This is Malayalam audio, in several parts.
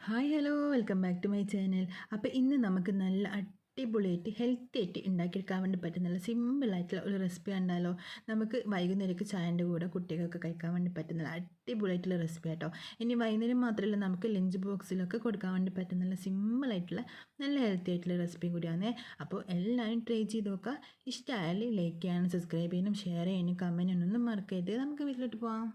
Hi hello welcome back to my channel അപ്പോൾ ഇന്ന് നമുക്ക് നല്ല അടിപൊളിയായിട്ട് ഹെൽത്തി ആയിട്ട് ഉണ്ടാക്കിയെടുക്കാൻ വേണ്ടി പറ്റും നല്ല സിമ്പിളായിട്ടുള്ള ഒരു റെസിപ്പി ഉണ്ടല്ലോ നമുക്ക് വൈകുന്നേരമൊക്കെ ചായന്റെ കൂടെ കുട്ടികൾക്ക് കഴിക്കാൻ വേണ്ടി പറ്റുന്ന അടിപൊളിയായിട്ടുള്ള റെസിപ്പി ആട്ടോ. ഇനി വൈകുന്നേരം മാത്രമല്ല നമുക്ക് ലഞ്ച് ബോക്സിലൊക്കെ കൊടുക്കാൻ വേണ്ടി പറ്റുന്ന സിമ്പിളായിട്ടുള്ള നല്ല ഹെൽത്തി ആയിട്ടുള്ള റെസിപ്പി കൂടിയാണ്. അപ്പോൾ എല്ലാവരും ട്രൈ ചെയ്ത് നോക്കുക. ഇഷ്ടമായാലും ലൈക്ക് ചെയ്യാനും സബ്സ്ക്രൈബ് ചെയ്യാനും ഷെയർ ചെയ്യാനും കമന്റ് ചെയ്യാനൊന്നും മറക്കരുത്. നമുക്ക് വീട്ടിലോട്ട് പോകാം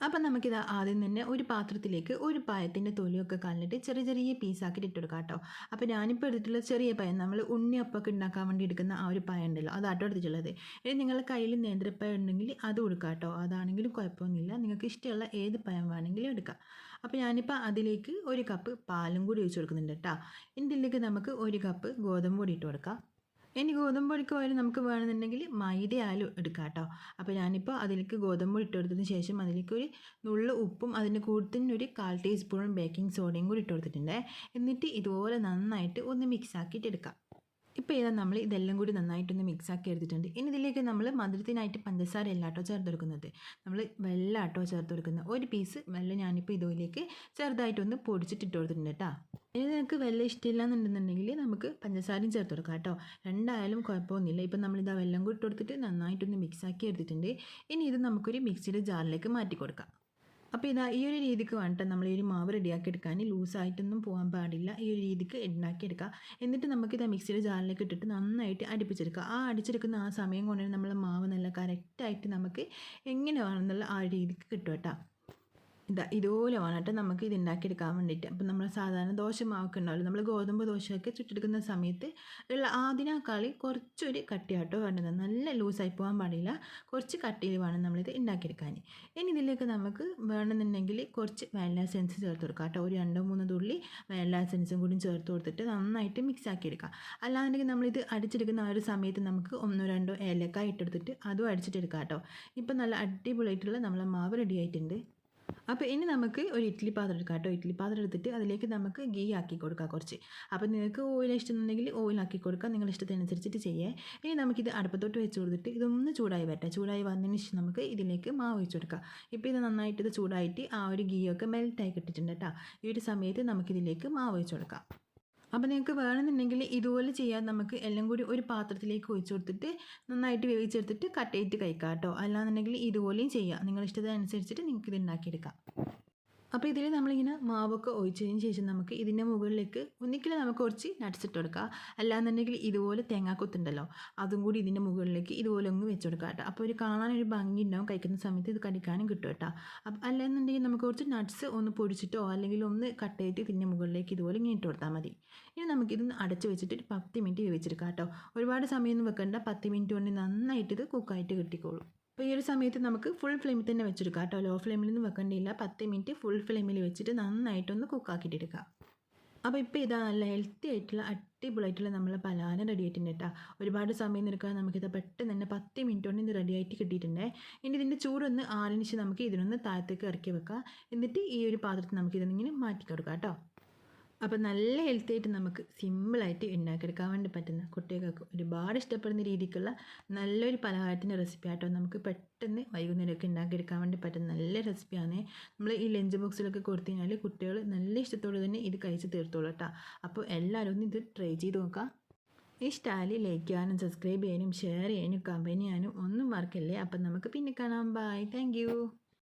അപ്പം നമുക്കിത് ആദ്യം തന്നെ ഒരു പാത്രത്തിലേക്ക് ഒരു പഴത്തിന്റെ തൊലിയൊക്കെ കളഞ്ഞിട്ട് ചെറിയ ചെറിയ പീസാക്കിയിട്ട് ഇട്ടെടുക്കാം കേട്ടോ. അപ്പോൾ ഞാനിപ്പോൾ എടുത്തിട്ടുള്ള ചെറിയ പഴം നമ്മൾ ഉണ്ണിയപ്പൊക്കെ ഉണ്ടാക്കാൻ വേണ്ടി എടുക്കുന്ന ആ ഒരു പഴം ഉണ്ടല്ലോ അതാട്ടോ എടുത്തിട്ടുള്ളത്. ഇനി നിങ്ങളുടെ കയ്യിൽ നേന്ത്രപ്പഴം ഉണ്ടെങ്കിൽ അത് കൊടുക്കാം കേട്ടോ. അതാണെങ്കിലും കുഴപ്പമൊന്നുമില്ല. നിങ്ങൾക്ക് ഇഷ്ടമുള്ള ഏത് പഴം വേണമെങ്കിലും എടുക്കാം. അപ്പോൾ ഞാനിപ്പോൾ അതിലേക്ക് ഒരു കപ്പ് പാലും കൂടി ഒഴിച്ച് കൊടുക്കുന്നുണ്ട് കേട്ടോ. ഇതിലേക്ക് നമുക്ക് ഒരു കപ്പ് ഗോതമ്പ് പൊടി ഇട്ട് കൊടുക്കാം. ഇനി ഗോതമ്പ് പൊടിക്ക് പകരം നമുക്ക് വേണമെന്നുണ്ടെങ്കിൽ മൈദ ആയാലും എടുക്കാം കേട്ടോ. അപ്പോൾ ഞാനിപ്പോൾ അതിലേക്ക് ഗോതമ്പ് ഇട്ടുകൊടുത്തതിന് ഇട്ട് കൊടുത്തതിന് ശേഷം അതിലേക്ക് ഒരു നുള്ള ഉപ്പും അതിന്റെ കൂട്ടത്തിന് ഒരു കാൽ ടീസ്പൂൺ ബേക്കിംഗ് സോഡയും കൂടി ഇട്ട് കൊടുത്തിട്ടുണ്ട്. എന്നിട്ട് ഇതുപോലെ നന്നായിട്ട് ഒന്ന് മിക്സ് ആക്കിയിട്ട് എടുക്കാം. ഇപ്പോൾ ഇതാ നമ്മൾ ഇതെല്ലാം കൂടി നന്നായിട്ടൊന്ന് മിക്സ് ആക്കി എടുത്തിട്ടുണ്ട്. ഇനി ഇതിലേക്ക് നമ്മൾ മധുരത്തിനായിട്ട് പഞ്ചസാര അല്ലാട്ടോ ചേർത്ത് കൊടുക്കുന്നത്. നമ്മൾ വെള്ളാട്ടോ ചേർത്ത് കൊടുക്കുന്നത്. ഒരു പീസ് വെള്ളം ഞാനിപ്പോൾ ഇതിലേക്ക് ചെറുതായിട്ടൊന്ന് പൊടിച്ചിട്ട് ഇട്ട് കൊടുത്തിട്ടുണ്ട് കേട്ടോ ഇനി നിങ്ങൾക്ക് വെള്ളം ഇഷ്ടമില്ല എന്നുണ്ടെന്നുണ്ടെങ്കിൽ നമുക്ക് പഞ്ചസാരയും ചേർത്ത് കൊടുക്കാം കേട്ടോ രണ്ടായാലും കുഴപ്പമൊന്നുമില്ല. ഇപ്പം നമ്മളിതാ വെള്ളം കൂടി കൊടുത്തിട്ട് നന്നായിട്ടൊന്ന് മിക്സ് ആക്കി എടുത്തിട്ടുണ്ട്. ഇനി ഇത് നമുക്കൊരു മിക്സിയുടെ ജാറിലേക്ക് മാറ്റി കൊടുക്കാം. അപ്പോൾ ഇതാ ഈ ഒരു രീതിക്ക് വേണ്ടിട്ട് നമ്മൾ ഈ ഒരു മാവ് റെഡിയാക്കി എടുക്കാൻ ലൂസായിട്ടൊന്നും പോകാൻ പാടില്ല. ഈ ഒരു രീതിക്ക് ഉണ്ടാക്കി എടുക്കുക എന്നിട്ട് നമുക്കിത് മിക്സിയുടെ ജാറിലേക്ക് ഇട്ടിട്ട് നന്നായിട്ട് അടിപ്പിച്ചെടുക്കുക ആ അടിച്ചെടുക്കുന്ന ആ സമയം കൊണ്ട് നമ്മൾ മാവ് നല്ല കറക്റ്റായിട്ട് നമുക്ക് എങ്ങനെ വേണമെന്നുള്ള ആ രീതിക്ക് കിട്ടും കേട്ടോ. ഇതാ ഇതുപോലെ വേണം നമുക്ക് ഇത് ഉണ്ടാക്കിയെടുക്കാൻ വേണ്ടിയിട്ട്. അപ്പം നമ്മൾ സാധാരണ ദോശ മാവൊക്കെ ഉണ്ടാവില്ല നമ്മൾ ഗോതമ്പ് ദോശയൊക്കെ ചുറ്റെടുക്കുന്ന സമയത്ത് ഉള്ള ആദ്യനാക്കാളി കുറച്ചൊരു കട്ടിയാട്ടോ വേണ്ടത്. നല്ല ലൂസായി പോകാൻ പാടില്ല. കുറച്ച് കട്ടിയിൽ വേണം നമ്മളിത് ഉണ്ടാക്കിയെടുക്കാൻ ഇനി ഇതിലേക്ക് നമുക്ക് വേണമെന്നുണ്ടെങ്കിൽ കുറച്ച് വാനില എസൻസ് ചേർത്ത് കൊടുക്കാം കേട്ടോ. ഒരു രണ്ടോ മൂന്നോ തുള്ളി വാനില എസൻസും കൂടി ചേർത്ത് കൊടുത്തിട്ട് നന്നായിട്ട് മിക്സ് ആക്കിയെടുക്കാം അല്ലാന്നുണ്ടെങ്കിൽ നമ്മളിത് അടിച്ചെടുക്കുന്ന ആ ഒരു സമയത്ത് നമുക്ക് ഒന്നോ രണ്ടോ ഏലക്കായ ഇട്ടെടുത്തിട്ട് അതും അടിച്ചിട്ടെടുക്കാം കേട്ടോ. ഇപ്പം നല്ല അടിപൊളിയായിട്ടുള്ള നമ്മളെ മാവ് റെഡി ആയിട്ടുണ്ട്. അപ്പോൾ ഇനി നമുക്ക് ഒരു ഇഡ്ഡലി പാത്രം എടുക്കാം കേട്ടോ. ഇഡ്ഡലി പാത്രം എടുത്തിട്ട് അതിലേക്ക് നമുക്ക് ഗീ ആക്കി കൊടുക്കാം കുറച്ച്. അപ്പോൾ നിങ്ങൾക്ക് ഓയിൽ ഇഷ്ടമുണ്ടെങ്കിൽ ഓയിൽ ആക്കി കൊടുക്കാം. നിങ്ങളുടെ ഇഷ്ടത്തിനനുസരിച്ചിട്ട് ചെയ്യേ. ഇനി നമുക്കിത് അടുപ്പത്തോട്ട് വെച്ച് കൊടുത്തിട്ട് ഇതൊന്ന് ചൂടായി വരട്ടെ. ചൂടായി വന്നതിന് ശേഷം നമുക്ക് ഇതിലേക്ക് മാവ് വെച്ച് കൊടുക്കാം. ഇപ്പോൾ ഇത് നന്നായിട്ട് ഇത് ചൂടായിട്ട് ആ ഒരു ഗീയൊക്കെ മെൽറ്റായി കിട്ടിയിട്ടുണ്ട് കേട്ടോ. ഈ ഒരു സമയത്ത് നമുക്കിതിലേക്ക് മാവ് വെച്ച് കൊടുക്കാം. അപ്പോൾ നിങ്ങൾക്ക് വേണമെന്നുണ്ടെങ്കിൽ ഇതുപോലെ ചെയ്യാൻ നമുക്ക് എല്ലാം കൂടി ഒരു പാത്രത്തിലേക്ക് ഒഴിച്ചു കൊടുത്തിട്ട് നന്നായിട്ട് വേവിച്ചെടുത്തിട്ട് കട്ട് ചെയ്തിട്ട് കഴിക്കാം കേട്ടോ. അല്ലാന്നുണ്ടെങ്കിൽ ഇതുപോലെയും ചെയ്യാം. നിങ്ങളുടെ ഇഷ്ടത്തിനനുസരിച്ചിട്ട് നിങ്ങൾക്ക് ഇത് ഉണ്ടാക്കിയെടുക്കാം. അപ്പോൾ ഇതിൽ നമ്മളിങ്ങനെ മാവൊക്കെ ഒഴിച്ചതിന് ശേഷം നമുക്ക് ഇതിന്റെ മുകളിലേക്ക് ഒന്നിക്കിൽ നമുക്ക് കുറച്ച് നട്ട്സ് ഇട്ട് കൊടുക്കുക അല്ലാന്നുണ്ടെങ്കിൽ ഇതുപോലെ തേങ്ങാക്കൊത്തുണ്ടല്ലോ അതും കൂടി ഇതിന്റെ മുകളിലേക്ക് ഇതുപോലെ ഒന്ന് വെച്ച് കൊടുക്കുക കേട്ടോ. അപ്പോൾ ഒരു കാണാനൊരു ഭംഗി ഉണ്ടാവും കഴിക്കുന്ന സമയത്ത് ഇത് കടിക്കാനും കിട്ടും കേട്ടോ. അപ്പം അല്ലാന്നുണ്ടെങ്കിൽ നമുക്ക് കുറച്ച് നട്ട്സ് ഒന്ന് പൊടിച്ചിട്ടോ അല്ലെങ്കിൽ ഒന്ന് കട്ട് ചെയ്തിട്ട് ഇതിന്റെ മുകളിലേക്ക് ഇതുപോലെ ഇങ്ങനെ ഇട്ട് കൊടുത്താൽ മതി. ഇനി നമുക്കിതൊന്ന് അടച്ച് വെച്ചിട്ട് ഒരു പത്ത് മിനിറ്റ് വേവിച്ചെടുക്കാം കേട്ടോ. ഒരുപാട് സമയമൊന്നും വെക്കേണ്ട. പത്ത് മിനിറ്റ് കൊണ്ട് നന്നായിട്ട് ഇത് കുക്കായിട്ട് കിട്ടിക്കോളും. അപ്പോൾ ഈ ഒരു സമയത്ത് നമുക്ക് ഫുൾ ഫ്ലെയിമിൽ തന്നെ വെച്ചെടുക്കാം കേട്ടോ. ലോ ഫ്ലെയിമിൽ നിന്ന് വെക്കേണ്ടിയില്ല. പത്ത് മിനിറ്റ് ഫുൾ ഫ്ലെയിമിൽ വെച്ചിട്ട് നന്നായിട്ടൊന്ന് കുക്കാക്കിയിട്ടെടുക്കുക അപ്പോൾ ഇപ്പോൾ ഇതാ നല്ല ഹെൽത്തി ആയിട്ടുള്ള അടിപൊളിയായിട്ടുള്ള നമ്മളെ പലാന റെഡി ആയിട്ടുണ്ട് കേട്ടോ. ഒരുപാട് സമയം നിൽക്കാൻ നമുക്കിത് പെട്ടെന്ന് തന്നെ പത്ത് മിനിറ്റ് കൊണ്ട് ഇത് റെഡി ആയിട്ട് കിട്ടിയിട്ടുണ്ട്. ഇനി ഇതിന്റെ ചൂടൊന്ന് ആറിനിച്ച് നമുക്ക് ഇതിനൊന്ന് താഴത്തേക്ക് ഇറക്കി വെക്കാം. എന്നിട്ട് ഈ ഒരു പാത്രത്തിൽ നമുക്കിതൊന്നിങ്ങനെ മാറ്റി കൊടുക്കാം കേട്ടോ. അപ്പോൾ നല്ല ഹെൽത്തി ആയിട്ട് നമുക്ക് സിമ്പിളായിട്ട് ഉണ്ടാക്കിയെടുക്കാൻ വേണ്ടി പറ്റുന്ന കുട്ടികൾക്ക് ഒരുപാട് ഇഷ്ടപ്പെടുന്ന രീതിക്കുള്ള നല്ലൊരു പലഹാരത്തിന്റെ റെസിപ്പി ആട്ടോ നമുക്ക് പെട്ടെന്ന് വൈകുന്നേരമൊക്കെ ഉണ്ടാക്കിയെടുക്കാൻ വേണ്ടി പറ്റുന്ന നല്ല റെസിപ്പിയാണ് നമ്മൾ ഈ ലഞ്ച് ബോക്സിലൊക്കെ കൊടുത്തു കഴിഞ്ഞാൽ കുട്ടികൾ നല്ല ഇഷ്ടത്തോടെ തന്നെ ഇത് കഴിച്ച് തീർത്തോളൂ കേട്ടോ. അപ്പോൾ എല്ലാവരും ഒന്ന് ഇത് ട്രൈ ചെയ്ത് നോക്കാം. ഇഷ്ടമായി ലൈക്ക് ചെയ്യാനും സബ്സ്ക്രൈബ് ചെയ്യാനും ഷെയർ ചെയ്യാനും കമ്പനി ചെയ്യാനും ഒന്നും മറക്കല്ലേ? അപ്പം നമുക്ക് പിന്നെ കാണാം. Bye thank